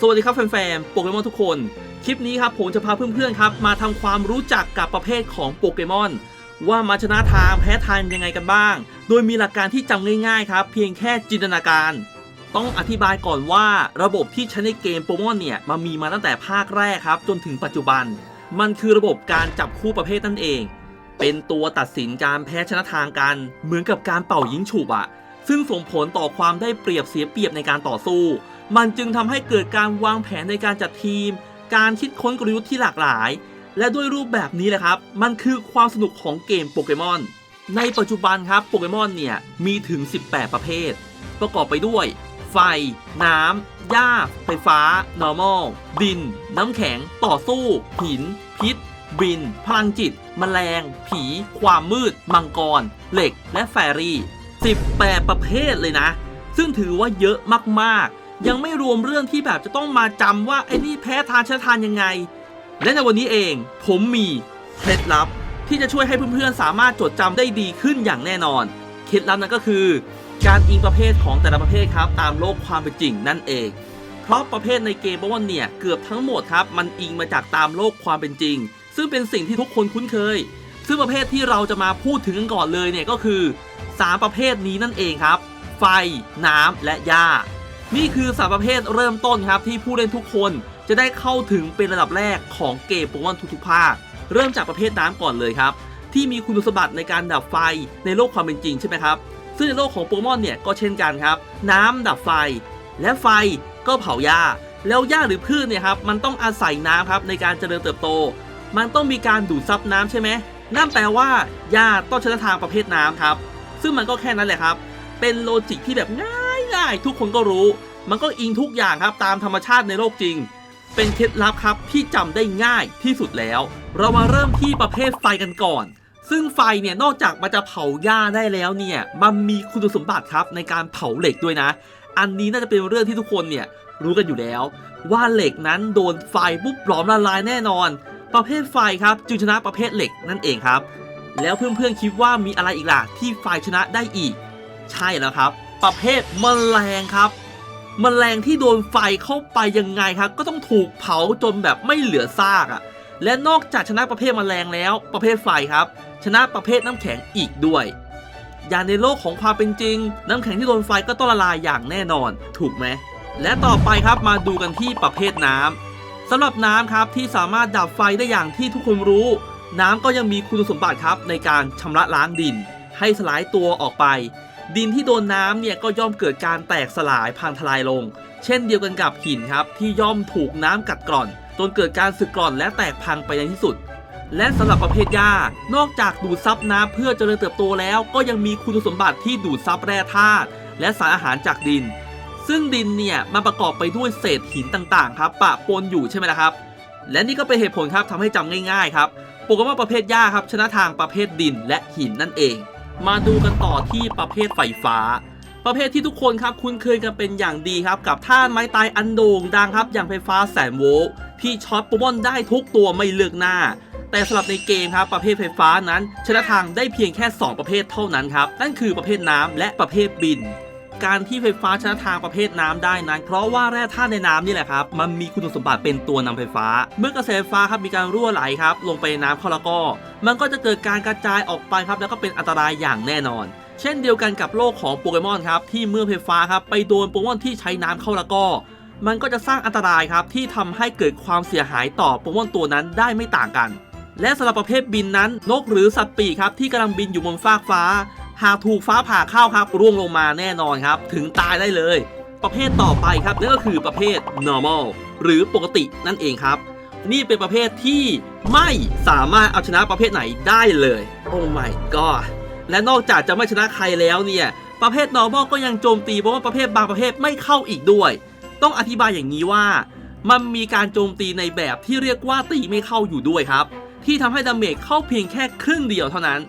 สวัสดีครับแฟนๆ โปเกมอนทุกคน คลิปนี้ครับผมจะพาเพื่อนๆครับ มาทำความรู้จักกับประเภทของโปเกมอน ว่ามาชนะทางแพ้ทางยังไงกันบ้าง โดยมีหลักการที่จำง่ายๆครับ เพียงแค่จินตนาการ ต้องอธิบายก่อนว่าระบบที่ใช้ในเกมโปเกมอนเนี่ยมามีมาตั้งแต่ภาคแรกครับ จนถึงปัจจุบัน มันคือระบบการจับคู่ประเภทนั่นเอง เป็นตัวตัดสินการแพ้ชนะทางกัน เหมือนกับการเป่ายิงฉุบอะซึ่งส่งผลต่อความได้เปรียบเสียเปรียบในการต่อสู้ มันจึงทำให้เกิดการวางแผนในการจัดทีม การคิดค้นกลยุทธ์ที่หลากหลาย และด้วยรูปแบบนี้แหละครับ มันคือความสนุกของเกมโปเกมอน ในปัจจุบันครับโปเกมอนเนี่ยมีถึง 18 ประเภท ประกอบไปด้วย ไฟ น้ำหญ้า ไฟฟ้า normal ดิน น้ำแข็ง ต่อสู้ หิน พิษ บิน พลังจิตแมลง ผี ความมืด มังกร เหล็ก และแฟรี่ 18 ประเภทเลยนะ ซึ่งถือว่าเยอะมากๆ ยังไม่รวมเรื่องที่แบบจะต้องมาจำว่าไอ้นี่แพ้ทานชนะทานยังไง และในวันนี้เองผมมีเคล็ดลับที่จะช่วยให้เพื่อนๆ สามารถจดจำได้ดีขึ้นอย่างแน่นอน เคล็ดลับนั้นก็คือ การอิงประเภทของแต่ละประเภทครับตามโลกความเป็นจริงนั่นเอง เพราะประเภทในเกมโปเกมอนเนี่ยเกือบทั้งหมดครับมันอิงมาจากตามโลกความเป็นจริง ซึ่งเป็นสิ่งที่ทุกคนคุ้นเคย ซึ่งประเภทที่เราจะมาพูดถึงกันก่อนเลยเนี่ยก็คือ 3 ประเภทนี้นั่นเองครับ ไฟ น้ำและหญ้า นี่คือสามประเภทเริ่มต้นครับที่ผู้เล่นทุกคนจะได้เข้าถึงเป็นระดับแรกของเกมโปเกมอนทุกๆภาค เริ่มจากประเภทน้ำก่อนเลยครับ ที่มีคุณสมบัติในการดับไฟในโลกความเป็นจริงใช่ไหมครับ ซึ่งในโลกของโปเกมอนเนี่ยก็เช่นกันครับ น้ำดับไฟ และไฟก็เผาหญ้า แล้วหญ้าหรือพืชเนี่ยครับมันต้องอาศัยน้ำครับในการเจริญเติบโต มันต้องมีการดูดซับน้ำใช่ไหมนั่นแปลว่าหญ้าต้องชนะทางประเภทน้ำครับ ซึ่งมันก็แค่นั้นแหละครับ เป็นโลจิกที่แบบง่าย ง่ายๆ ทุกคนก็รู้ มันก็อิงทุกอย่างครับตามธรรมชาติในโลกจริง เป็นเคล็ดลับครับที่จำได้ง่ายที่สุดแล้ว เรามาเริ่มที่ประเภทไฟกันก่อน ซึ่งไฟเนี่ยนอกจากมันจะเผาหญ้าได้แล้วเนี่ยมันมีคุณสมบัติครับในการเผาเหล็กด้วยนะ อันนี้น่าจะเป็นเรื่องที่ทุกคนเนี่ยรู้กันอยู่แล้ว ว่าเหล็กนั้นโดนไฟปุ๊บหลอมละลายแน่นอน ประเภทไฟครับจึงชนะประเภทเหล็กนั่นเองครับ แล้วเพื่อนๆคิดว่ามีอะไรอีกล่ะที่ไฟชนะได้อีก ใช่แล้วครับ ประเภทแมลงครับแมลงที่โดนไฟเข้าไปยังไงครับ ก็ต้องถูกเผาจนแบบไม่เหลือซากอะ่ะ และนอกจากชนะประเภทแมลงแล้วประเภทไฟครับ ชนะประเภทน้ำแข็งอีกด้วย อย่างในโลกของความเป็นจริง น้ำแข็งที่โดนไฟก็ต้องละลายอย่างแน่นอน ถูกไหมและต่อไปครับมาดูกันที่ประเภทน้ำสำหรับน้ำครับที่สามารถดับไฟได้อย่างที่ทุกคนรู้ น้ำก็ยังมีคุณสมบัติครับในการชำระล้างดิน ให้สลายตัวออกไป ดินที่โดนน้ำเนี่ยก็ย่อมเกิดการแตกสลายพังทลายลง เช่นเดียวกันกับหินครับที่ย่อมถูกน้ำกัดกร่อน จนเกิดการสึกกร่อนและแตกพังไปในที่สุด และสำหรับประเภทหญ้านอกจากดูดซับน้ำเพื่อเจริญเติบโตแล้ว ก็ยังมีคุณสมบัติที่ดูดซับแร่ธาตุและสารอาหารจากดิน ซึ่งดินเนี่ยมันประกอบไปด้วยเศษหินต่างๆครับปะปนอยู่ใช่ไหมล่ะครับ และนี่ก็เป็นเหตุผลครับทำให้จำง่ายๆครับโปเกมอนประเภทหญ้าครับชนะทางประเภทดินและหินนั่นเอง มาดูกันต่อที่ประเภทไฟฟ้า ประเภทที่ทุกคนครับคุ้นเคยกันเป็นอย่างดีครับ กับท่าไม้ตายอันโด่งดังครับอย่างไฟฟ้าแสนโวลต์ที่ช็อตโปเกมอนได้ทุกตัวไม่เลือกหน้า แต่สำหรับในเกมครับประเภทไฟฟ้านั้น ชนะทางได้เพียงแค่ 2 ประเภทเท่านั้นครับนั่นคือประเภทน้ำและประเภทบิน การที่ไฟฟ้าชนะทางประเภทน้ำได้นั้น เพราะว่าแร่ธาตุในน้ำนี่แหละครับ มันมีคุณสมบัติเป็นตัวนำไฟฟ้า เมื่อกระแสไฟฟ้าครับมีการรั่วไหลครับ ลงไปในน้ำเข้าแล้วก็ มันก็จะเกิดการกระจายออกไปครับแล้วก็เป็นอันตรายอย่างแน่นอน เช่นเดียวกันกับโลกของโปเกมอนครับที่เมื่อไฟฟ้าครับไปโดนโปเกมอนที่ใช้น้ำเข้าแล้วก็ มันก็จะสร้างอันตรายครับที่ทำให้เกิดความเสียหายต่อโปเกมอนตัวนั้นได้ไม่ต่างกันและสำหรับประเภทบินนั้น นกหรือสัตว์ปีกครับที่กำลังบินอยู่บนฟากฟ้า หากถูกฟ้าผ่าเข้าครับร่วงลงมาแน่นอนครับ ถึงตายได้เลย ประเภทต่อไปครับนั่นก็คือประเภท normal หรือปกตินั่นเองครับ นี่เป็นประเภทที่ไม่สามารถเอาชนะประเภทไหนได้เลย โอ้ my god และนอกจากจะไม่ชนะใครแล้วเนี่ยประเภท normal ก็ยังโจมตีเพราะว่าประเภทบางประเภทไม่เข้าอีกด้วย ต้องอธิบายอย่างนี้ว่า มันมีการโจมตีในแบบที่เรียกว่าตีไม่เข้าอยู่ด้วยครับ ที่ทำให้ดาเมจเข้าเพียงแค่ครึ่งเดียวเท่านั้น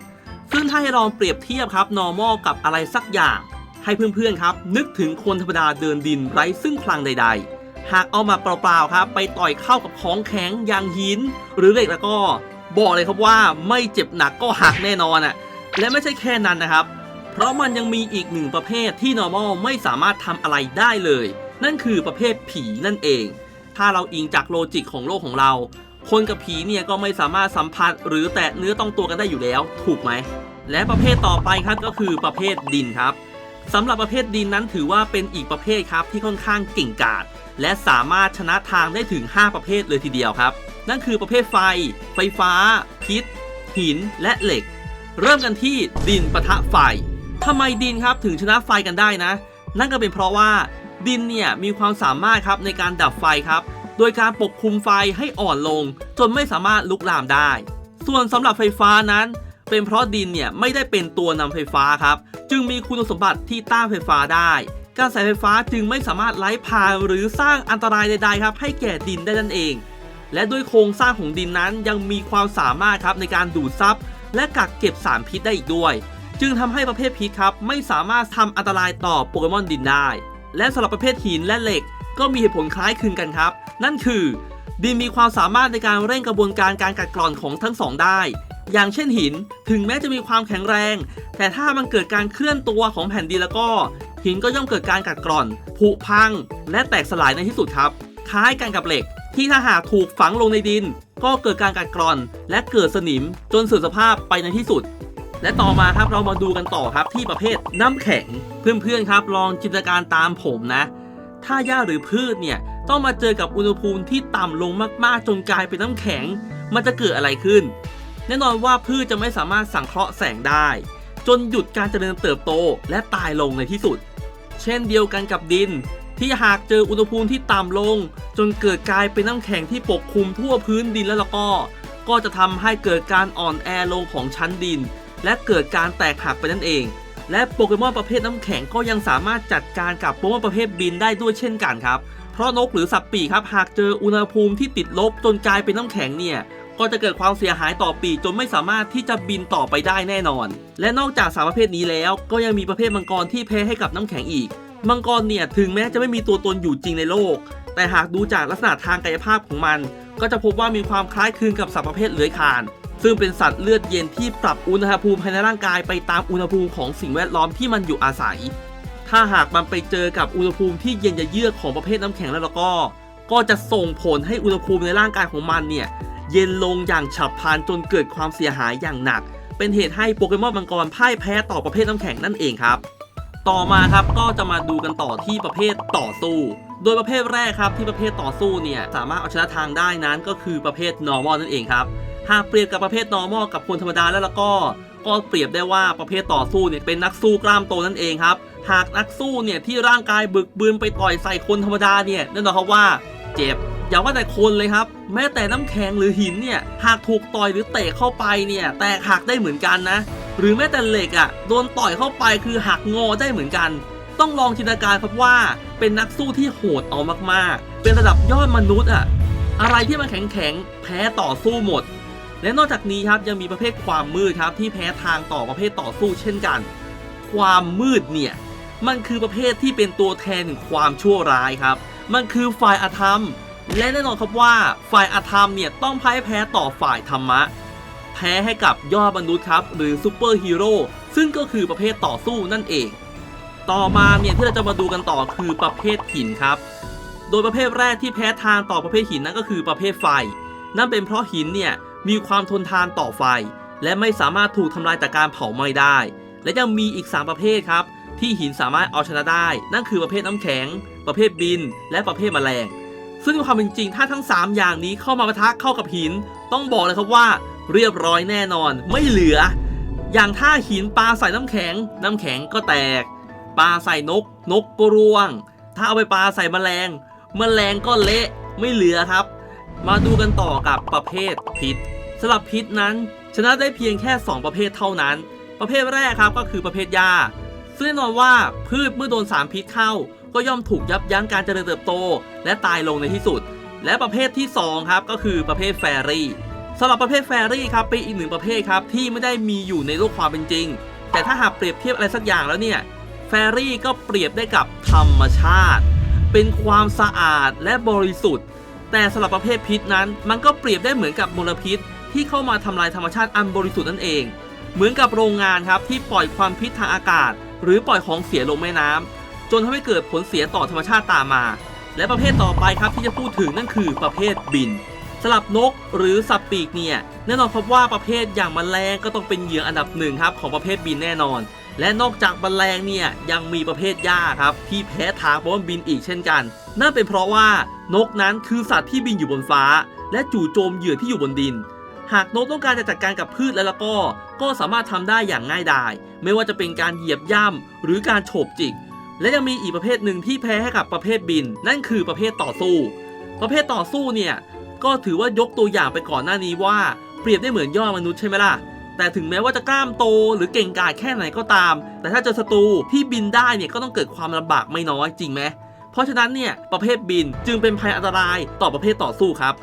ซึ่งถ้าให้ลองเปรียบเทียบครับ normal กับอะไรสักอย่าง ให้เพื่อนๆครับ นึกถึงคนธรรมดาเดินดินไร้ซึ่งพลังใด ๆ หากเอามาเปล่าๆครับ ไปต่อยเข้ากับของแข็งอย่างหิน หรือเหล็กแล้วก็ บอกเลยครับว่าไม่เจ็บหนักก็หักแน่นอนอะและไม่ใช่แค่นั้นนะครับ เพราะมันยังมีอีกหนึ่งประเภทที่ normal ไม่สามารถทำอะไรได้เลย นั่นคือประเภทผีนั่นเอง ถ้าเราอิงจากโลจิกของโลกของเรา คนกับผีเนี่ยก็ไม่สามารถสัมผัส หรือแตะเนื้อต้องตัวกันได้อยู่แล้ว ถูกไหม และประเภทต่อไปครับก็คือประเภทดินครับสำหรับประเภทดินนั้นถือว่าเป็นอีกประเภทครับที่ค่อนข้างเก่งกาจและสามารถชนะทางได้ถึง 5 ประเภทเลยทีเดียวครับ นั่นคือประเภทไฟ ไฟฟ้า พิษ หิน และเหล็ก เริ่มกันที่ดินปะทะไฟทำไมดินครับถึงชนะไฟกันได้นะ นั่นก็เป็นเพราะว่าดินเนี่ยมีความสามารถครับในการดับไฟครับ โดยการปกคลุมไฟให้อ่อนลง จนไม่สามารถลุกลามได้ ส่วนสำหรับไฟฟ้านั้น เป็นเพราะดินเนี่ยไม่ได้เป็นตัวนำไฟฟ้าครับ จึงมีคุณสมบัติที่ต้านไฟฟ้าได้การใส่ไฟฟ้าจึงไม่สามารถไล่ผ่าหรือสร้างอันตรายใดๆครับ ให้แก่ดินได้นั่นเอง และด้วยโครงสร้างของดินนั้นยังมีความสามารถครับในการดูดซับและกักเก็บสารพิษได้อีกด้วย จึงทำให้ประเภทพิษครับ ไม่สามารถทำอันตรายต่อโปเกมอนดินได้ และสำหรับประเภทหินและเหล็ก ก็มีเหตุผลคล้ายคลึงกันครับ นั่นคือ ดินมีความสามารถในการเร่งกระบวนการการกัดกร่อนของทั้งสองได้ อย่างเช่นหินถึงแม้จะมีความแข็งแรง แต่ถ้ามันเกิดการเคลื่อนตัวของแผ่นดินแล้วก็ หินก็ย่อมเกิดการกัดกร่อน ผุพัง และแตกสลายในที่สุดครับ คล้ายกันกับเหล็ก ที่ถ้าหากถูกฝังลงในดิน ก็เกิดการกัดกร่อน และเกิดสนิมจนเสื่อมสภาพไปในที่สุดและต่อมาครับเรามาดูกันต่อครับที่ประเภทน้ำแข็ง เพื่อนๆครับลองจินตนาการตามผมนะ ถ้าหญ้าหรือพืชเนี่ย ต้องมาเจอกับอุณหภูมิที่ต่ำลงมากๆ จนกลายเป็นน้ำแข็ง มันจะเกิดอะไรขึ้น แน่นอนว่าพืชจะไม่สามารถสังเคราะห์แสงได้ จนหยุดการเจริญเติบโตและตายลงในที่สุด เช่นเดียวกันกับดิน ที่หากเจออุณหภูมิที่ต่ำลง จนเกิดกลายเป็นน้ำแข็งที่ปกคลุมทั่วพื้นดินแล้วแล้วก็ ก็จะทำให้เกิดการอ่อนแอลงของชั้นดิน และเกิดการแตกหักไปนั่นเองและโปเกมอนประเภทน้ำแข็งก็ยังสามารถจัดการกับโปเกมอนประเภทบินได้ด้วยเช่นกันครับ เพราะนกหรือสัตว์ปีกครับหากเจออุณหภูมิที่ติดลบจนกลายเป็นน้ำแข็งเนี่ยก็จะเกิดความเสียหายต่อปีกจนไม่สามารถที่จะบินต่อไปได้แน่นอน และนอกจากสามประเภทนี้แล้ว ก็ยังมีประเภทมังกรที่แพ้ให้กับน้ำแข็งอีก มังกรเนี่ยถึงแม้จะไม่มีตัวตนอยู่จริงในโลก แต่หากดูจากลักษณะทางกายภาพของมัน ก็จะพบว่ามีความคล้ายคลึงกับสัตว์ประเภทเลื้อยคลาน ซึ่งเป็นสัตว์เลือดเย็นที่ปรับอุณหภูมิภายในร่างกายไปตามอุณหภูมิของสิ่งแวดล้อมที่มันอยู่อาศัย ถ้าหากมันไปเจอกับอุณหภูมิที่เย็นยะเยือกของประเภทน้ำแข็งแล้วก็ ก็จะส่งผลให้อุณหภูมิในร่างกายของมันเนี่ยเย็นลงอย่างฉับพลันจนเกิดความเสียหายอย่างหนัก เป็นเหตุให้โปเกมอนมังกรพ่ายแพ้ต่อประเภทน้ำแข็งนั่นเองครับ ต่อมาครับก็จะมาดูกันต่อที่ประเภทต่อสู้ โดยประเภทแรกครับที่ประเภทต่อสู้เนี่ยสามารถเอาชนะทางได้นั้นก็คือประเภท normal นั่นเองครับหากเปรียบกับประเภท normal กับคนธรรมดาแล้วแล้วก็ก็เปรียบได้ว่าประเภทต่อสู้เนี่ยเป็นนักสู้กล้ามโตนั่นเองครับ หากนักสู้เนี่ยที่ร่างกายบึกบืนไปต่อยใส่คนธรรมดาเนี่ยแน่นอนครับว่าเจ็บอย่าว่าแต่คนเลยครับ แม้แต่น้ำแข็งหรือหินเนี่ยหากถูกต่อยหรือเตะเข้าไปเนี่ยแตกหักได้เหมือนกันนะ หรือแม้แต่เหล็กอะ่ะโดนต่อยเข้าไปคือหักงอได้เหมือนกัน ต้องลองจินตนาการครับว่า เป็นนักสู้ที่โหดเอามากๆ เป็นระดับยอดมนุษย์อะ่ะอะไรที่มันแข็งแข็งๆแพ้ต่อสู้หมด และนอกจากนี้ครับยังมีประเภทความมืดครับที่แพ้ทางต่อประเภทต่อสู้เช่นกัน ความมืดเนี่ยมันคือประเภทที่เป็นตัวแทนถึงความชั่วร้ายครับ มันคือฝ่ายอาธรรม และแน่นอนครับว่าฝ่ายอาธรรมเนี่ยต้องพ่ายแพ้ต่อฝ่ายธรรมะ แพ้ให้กับยอดมนุษย์ครับหรือซูเปอร์ฮีโร่ซึ่งก็คือประเภทต่อสู้นั่นเอง ต่อมาเนี่ยที่เราจะมาดูกันต่อคือประเภทหินครับ โดยประเภทแรกที่แพ้ทางต่อประเภทหินนั่นก็คือประเภทไฟ นั่นเป็นเพราะหินเนี่ย มีความทนทานต่อไฟ และไม่สามารถถูกทำลายจากการเผาไหม้ได้ และยังมีอีก 3 ประเภทครับ ที่หินสามารถเอาชนะได้ นั่นคือประเภทน้ำแข็ง ประเภทบิน และประเภทแมลง ซึ่งความเป็นจริงถ้าทั้ง 3 อย่างนี้เข้ามาปะทะเข้ากับหิน ต้องบอกเลยครับว่า เรียบร้อยแน่นอนไม่เหลือ อย่างถ้าหินปลาใส่น้ำแข็ง น้ำแข็งก็แตกปลาใส่นก นกก็ร่วง ถ้าเอาไปปลาใส่แมลง แมลงก็เละไม่เหลือครับ มาดูกันต่อกับประเภทพิษสำหรับพิษนั้น ชนะได้เพียงแค่ 2 ประเภทเท่านั้น ประเภทแรกครับก็คือประเภทหญ้าซึ่งแน่นอนว่าพืชเมื่อโดนสารพิษเข้า ก็ย่อมถูกยับยั้งการเจริญเติบโต และตายลงในที่สุด และประเภทที่สองครับก็คือประเภทแฟรี่สำหรับประเภทแฟรี่ครับเป็นอีกหนึ่งประเภทครับที่ไม่ได้มีอยู่ในโลกความเป็นจริง แต่ถ้าหากเปรียบเทียบอะไรสักอย่างแล้วเนี่ยแฟรี่ก็เปรียบได้กับธรรมชาติ เป็นความสะอาดและบริสุทธิ์ แต่สำหรับประเภทพิษนั้น มันก็เปรียบได้เหมือนกับมลพิษ ที่เข้ามาทำลายธรรมชาติอันบริสุทธิ์นั่นเอง เหมือนกับโรงงานครับที่ปล่อยความพิษทางอากาศ หรือปล่อยของเสียลงแม่น้ำจนทำให้เกิดผลเสียต่อธรรมชาติตามมา และประเภทต่อไปครับที่จะพูดถึงนั่นคือประเภทบินสลับนกหรือสัตว์ปีกเนี่ยแน่นอนครับว่าประเภทอย่างแมลงก็ต้องเป็นเหยื่ออันดับหนึ่งครับของประเภทบินแน่นอน และนอกจากแมลงเนี่ยยังมีประเภทหญ้าครับที่แพ้ทางเพราะว่าบินอีกเช่นกัน นั่นเป็นเพราะว่า นกนั้นคือสัตว์ที่บินอยู่บนฟ้า และจู่โจมเหยื่อที่อยู่บนดิน หากนกต้องการจะจัดการกับพืชแล้วก็ ก็สามารถทำได้อย่างง่ายดาย ไม่ว่าจะเป็นการเหยียบย่ำหรือการโฉบจิก และยังมีอีกประเภทหนึ่งที่แพ้ให้กับประเภทบิน นั่นคือประเภทต่อสู้ ประเภทต่อสู้เนี่ยก็ถือว่ายกตัวอย่างไปก่อนหน้านี้ว่า เปรียบได้เหมือนยอดมนุษย์ใช่ไหมล่ะแต่ถึงแม้ว่าจะกล้ามโตหรือเก่งกาจแค่ไหนก็ตาม แต่ถ้าเจอศัตรูที่บินได้เนี่ยก็ต้องเกิดความลำบากไม่น้อยจริงไหม ราะฉะนั้นเนี่ยประเภทบินจึงเป็นภัยอันตรายต่อประเภทต่อสู้ครับ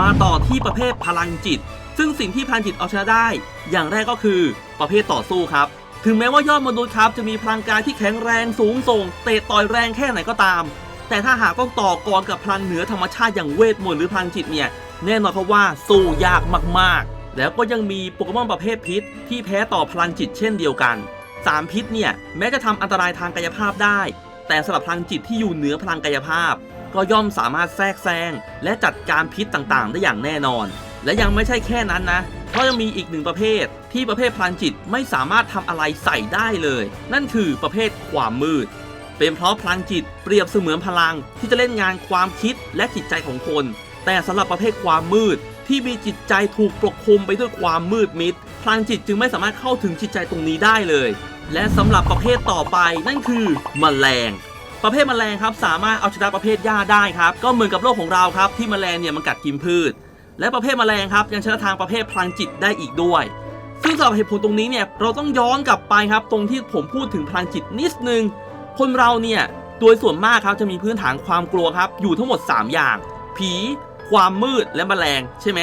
มาต่อที่ประเภทพลังจิต ซึ่งสิ่งที่พลังจิตเอาชนะได้ อย่างแรกก็คือประเภทต่อสู้ครับถึงแม้ว่ายอดมนุษย์ครับจะมีพลังกายที่แข็งแรงสูงส่ง เตะต่อยแรงแค่ไหนก็ตาม แต่ถ้าหากต้องต่อกรกับพลังเหนือธรรมชาติอย่างเวทมนต์หรือพลังจิตเนี่ยแน่นอนครับว่าสู้ยากมากๆ แล้วก็ยังมีโปเกมอนประเภทพิษ ที่แพ้ต่อพลังจิตเช่นเดียวกัน3พิษเนี่ยแม้จะทำอันตรายทางกายภาพได้ แต่สำหรับพลังจิตที่อยู่เหนือพลังกายภาพ ก็ย่อมสามารถแทรกแซงและจัดการพิษต่างๆ ได้อย่างแน่นอน และยังไม่ใช่แค่นั้นนะเพราะยังมีอีกหนึ่งประเภท ที่ประเภทพลังจิตไม่สามารถทำอะไรใส่ได้เลย นั่นคือประเภทความมืด เป็นเพราะพลังจิตเปรียบเสมือนพลังที่จะเล่นงานความคิดและจิตใจของคน แต่สำหรับประเภทความมืดที่มีจิตใจถูกปกคลุมไปด้วยความมืดมิด พลังจิตจึงไม่สามารถเข้าถึงจิตใจตรงนี้ได้เลย และสำหรับประเภทต่อไปนั่นคือมแมลงประเภทแมลงครับสามารถเอาชนะประเภทหญ้าได้ครับก็เหมือนกับโลกของเราครับที่แมลงเนี่ยมันกัดกินพืช และประเภทแมลงครับยังชนะทางประเภทพลังจิตได้อีกด้วย ซึ่งสำหรับเหตุผลตรงนี้เนี่ยเราต้องย้อนกลับไปครับตรงที่ผมพูดถึงพลังจิตนิดนึง คนเราเนี่ยโดยส่วนมากครับจะมีพื้นฐานความกลัวครับอยู่ทั้งหมด 3 อย่าง ผี ความมืดและแมลงใช่ไหม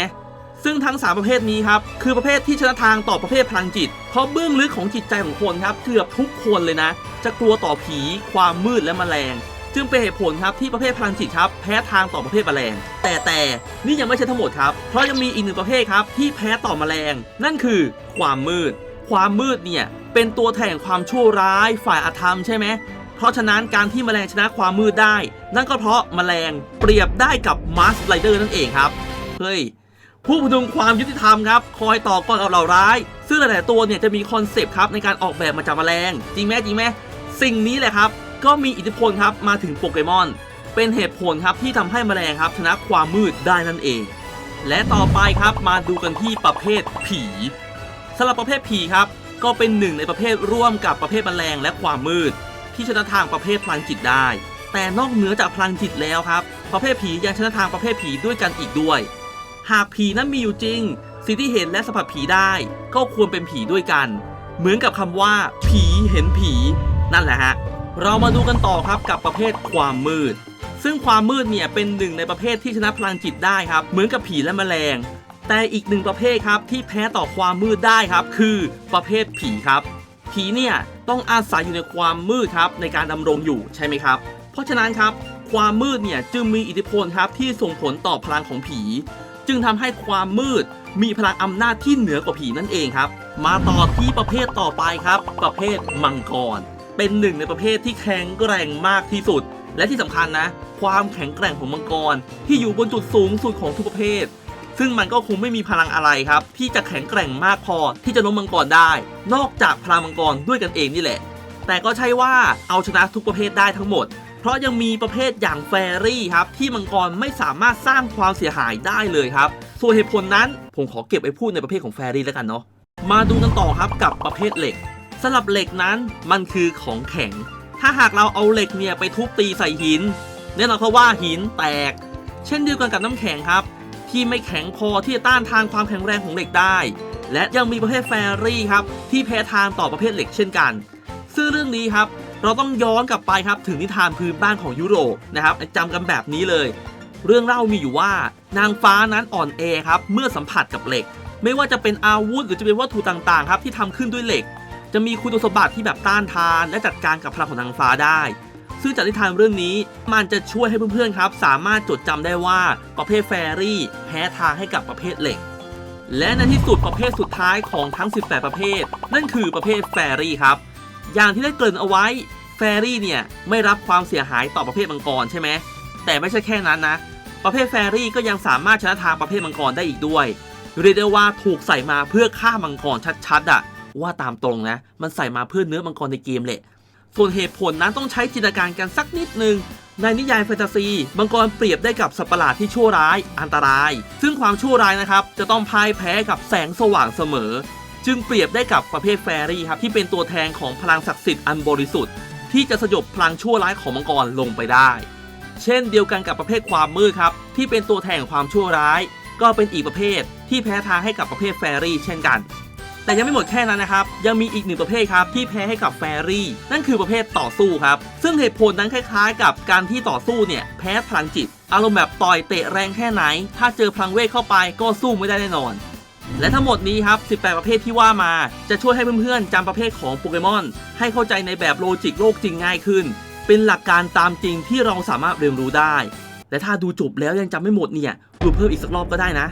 ซึ่งทั้ง 3 ประเภทนี้ครับ คือประเภทที่ชนะทางต่อประเภทพลังจิต เพราะเบื้องลึกของจิตใจของคนครับเกือบทุกคนเลยนะ จะกลัวต่อผี ความมืดและแมลง จึงเป็นเหตุผลครับที่ประเภทพลังจิตครับแพ้ทางต่อประเภทแมลง แต่แต่นี่ยังไม่ใช่ทั้งหมดครับ เพราะยังมีอีกหนึ่งประเภทครับที่แพ้ต่อแมลง นั่นคือความมืด ความมืดเนี่ยเป็นตัวแทนความชั่วร้ายฝ่ายอาธรรมใช่ไหมเพราะฉะนั้นการที่แมลงชนะความมืดได้ นั่นก็เพราะแมลงเปรียบได้กับมาสไลเดอร์นั่นเองครับ เฮ้ย ผู้พดุงความยุติธรรมครับ คอยต่อกรกับเหล่าร้าย ซึ่งหลายๆตัวเนี่ยจะมีคอนเซปต์ครับในการออกแบบมาจากแมลง จริงไหมจริงไหมสิ่งนี้แหละครับ ก็มีอิทธิพลครับมาถึงโปเกมอน เป็นเหตุผลครับที่ทำให้แมลงครับชนะความมืดได้นั่นเอง และต่อไปครับมาดูกันที่ประเภทผีสำหรับประเภทผีครับก็เป็นหนึ่งในประเภทร่วมกับประเภทแมลงและความมืด ที่ชนะทางประเภทพลังจิตได้ แต่นอกเหนือจากพลังจิตแล้วครับ ประเภทผียังชนะทางประเภทผีด้วยกันอีกด้วย หากผีนั้นมีอยู่จริง สิ่งที่เห็นและสัมผัสผีได้ ก็ควรเป็นผีด้วยกัน เหมือนกับคำว่า ผีเห็นผี นั่นแหละฮะ เรามาดูกันต่อครับกับประเภทความมืด ซึ่งความมืดเนี่ยเป็นหนึ่งในประเภทที่ชนะพลังจิตได้ครับ เหมือนกับผีและแมลง แต่อีกหนึ่งประเภทครับที่แพ้ต่อความมืดได้ครับ คือประเภทผีครับ ผีเนี่ยต้องอาศัยอยู่ในความมืดครับในการดำรงอยู่ใช่ไหมครับ เพราะฉะนั้นครับความมืดเนี่ยจึงมีอิทธิพลครับที่ส่งผลต่อพลังของผี จึงทำให้ความมืดมีพลังอำนาจที่เหนือกว่าผีนั่นเองครับ มาต่อที่ประเภทต่อไปครับ ประเภทมังกร เป็นหนึ่งในประเภทที่แข็งแกร่งมากที่สุด และที่สำคัญนะ ความแข็งแกร่งของมังกร ที่อยู่บนจุดสูงสุดของทุกประเภท ซึ่งมันก็คงไม่มีพลังอะไรครับ ที่จะแข็งแกร่งมากพอที่จะล้มมังกรได้ นอกจากพลังมังกรด้วยกันเองนี่แหละ แต่ก็ใช่ว่าเอาชนะทุกประเภทได้ทั้งหมด เพราะยังมีประเภทอย่างแฟรี่ครับ ที่มังกรไม่สามารถสร้างความเสียหายได้เลยครับ ส่วนเหตุผลนั้นผมขอเก็บไว้พูดในประเภทของแฟรี่แล้วกันเนาะมาดูกันต่อครับกับประเภทเหล็กสำหรับเหล็กนั้นมันคือของแข็ง ถ้าหากเราเอาเหล็กเนี่ยไปทุบตีใส่หินแน่นอนครับว่าหินแตก เช่นเดียวกันกับน้ำแข็งครับ ที่ไม่แข็งพอที่จะต้านทานความแข็งแรงของเหล็กได้ และยังมีประเภทแฟรี่ครับที่แพ้ทางต่อประเภทเหล็กเช่นกัน ซึ่งเรื่องนี้ครับ เราต้องย้อนกลับไปครับถึงนิทานพื้นบ้านของยุโรปนะครับจำกันแบบนี้เลย เรื่องเล่ามีอยู่ว่านางฟ้านั้นอ่อนแอครับเมื่อสัมผัสกับเหล็ก ไม่ว่าจะเป็นอาวุธหรือจะเป็นวัตถุต่างๆครับที่ทำขึ้นด้วยเหล็ก จะมีคุณสมบัติที่แบบต้านทาน และจัดการกับพลังของนางฟ้าได้ ซึ่งจากนิทานเรื่องนี้มันจะช่วยให้เพื่อนๆครับ สามารถจดจำได้ว่าประเภทแฟรี่แพ้ทางให้กับประเภทเหล็กและในที่สุดประเภทสุดท้ายของทั้ง 18 ประเภท นั่นคือประเภทแฟรี่ครับ อย่างที่ได้เกริ่นเอาไว้แฟรี่เนี่ยไม่รับความเสียหายต่อประเภทมังกรใช่ไหมแต่ไม่ใช่แค่นั้นนะ ประเภทแฟรี่ก็ยังสามารถชนะทางประเภทมังกรได้อีกด้วยเรียกได้ว่าถูกใส่มาเพื่อฆ่ามังกรชัดๆอะว่าตามตรงนะ มันใส่มาเพื่อเนื้อมังกรในเกมแหละส่วนเหตุผลนั้นต้องใช้จินตนาการกันสักนิดนึงในนิยายแฟนตาซีมังกรเปรียบได้กับสัตว์ประหลาดที่ชั่วร้าย อันตราย ซึ่งความชั่วร้ายนะครับ จะต้องพ่ายแพ้กับแสงสว่างเสมอ จึงเปรียบได้กับประเภทแฟรี่ครับที่เป็นตัวแทนของพลังศักดิ์สิทธิ์อันบริสุทธิ์ที่จะสยบพลังชั่วร้ายของมังกรลงไปได้ เช่นเดียวกันกับประเภทความมืดครับที่เป็นตัวแทนของความชั่วร้าย ก็เป็นอีกประเภทที่แพ้ทางให้กับประเภทแฟรี่เช่นกัน แต่ยังไม่หมดแค่นั้นนะครับ ยังมีอีกหนึ่งประเภทครับที่แพ้ให้กับแฟรี่ นั่นคือประเภทต่อสู้ครับ ซึ่งเหตุผลนั้นคล้ายๆ กับการที่ต่อสู้เนี่ยแพ้พลังจิต อารมณ์แบบต่อยเตะแรงแค่ไหน ถ้าเจอพลังเวทเข้าไปก็สู้ไม่ได้แน่นอน และทั้งหมดนี้ครับ 18 ประเภทที่ว่ามาจะช่วยให้เพื่อนๆจำประเภทของโปเกมอน ให้เข้าใจในแบบโลจิกโลกจริงง่ายขึ้น เป็นหลักการตามจริงที่เราสามารถเรียนรู้ได้ และถ้าดูจบแล้วยังจำไม่หมดเนี่ยดูเพิ่มอีกสักรอบก็ได้นะ